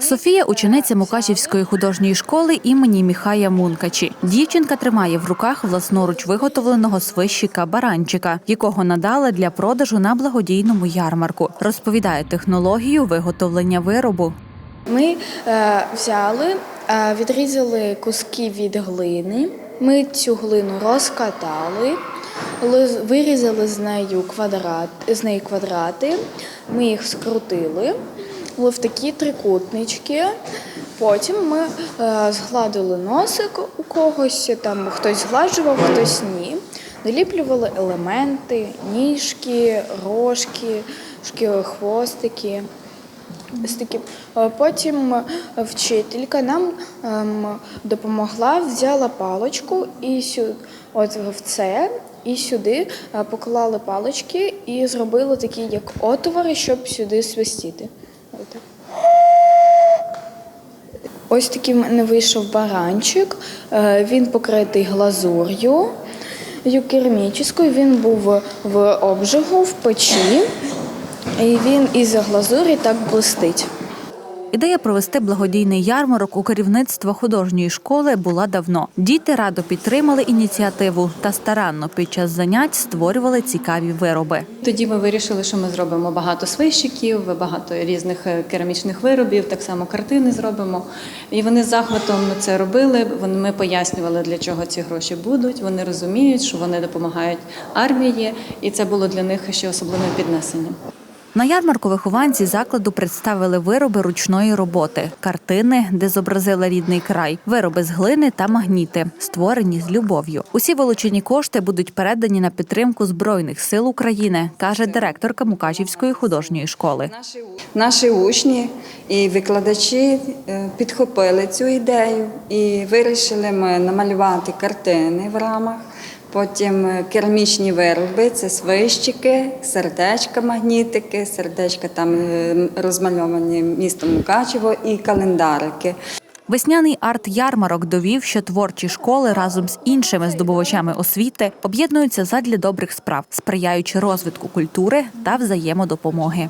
Софія учениця Мукачівської художньої школи імені Міхая Мункачі. Дівчинка тримає в руках власноруч виготовленого свищика баранчика, якого надали для продажу на благодійному ярмарку. Розповідає технологію виготовлення виробу. Ми е, взяли, е, відрізали куски від глини. Ми цю глину розкатали, ли- вирізали з нею квадрат, з неї квадрати. Ми їх скрутили в такі трикутнички. Потім ми е, згладили носик у когось, там хтось згладжував, хтось ні. Наліплювали елементи, ніжки, рожки, хвостики. Е, Потім вчителька нам ем, допомогла, взяла паличку і сю, от в це, і сюди е, поклали палички і зробили такі як отвори, щоб сюди свистіти. Ось такий в мене вийшов баранчик. Е, Він покритий глазур'ю керамічною. Він був в обжигу в печі. І він із глазурі так блистить. Ідея провести благодійний ярмарок у керівництва художньої школи була давно. Діти радо підтримали ініціативу та старанно під час занять створювали цікаві вироби. Тоді ми вирішили, що ми зробимо багато свищиків, багато різних е, керамічних виробів, так само картини зробимо. І вони з захватом це робили. Ми пояснювали, для чого ці гроші будуть. Вони розуміють, що вони допомагають армії, і це було для них ще особливим піднесенням. На ярмарку вихованці закладу представили вироби ручної роботи, картини, де зобразили рідний край, вироби з глини та магніти, створені з любов'ю. Усі вилучені кошти будуть передані на підтримку збройних сил України, каже директорка Мукачівської художньої школи. Наші учні і викладачі е, підхопили цю ідею і вирішили ми намалювати картини в рамах. Потім е, керамічні вироби це свищики, сердечка, магнітики, сердечка там е, розмальовані містом Мукачево і календарики. Весняний арт-ярмарок довів, що творчі школи разом з іншими здобувачами освіти об'єднуються задля добрих справ, сприяючи розвитку культури та взаємодопомоги.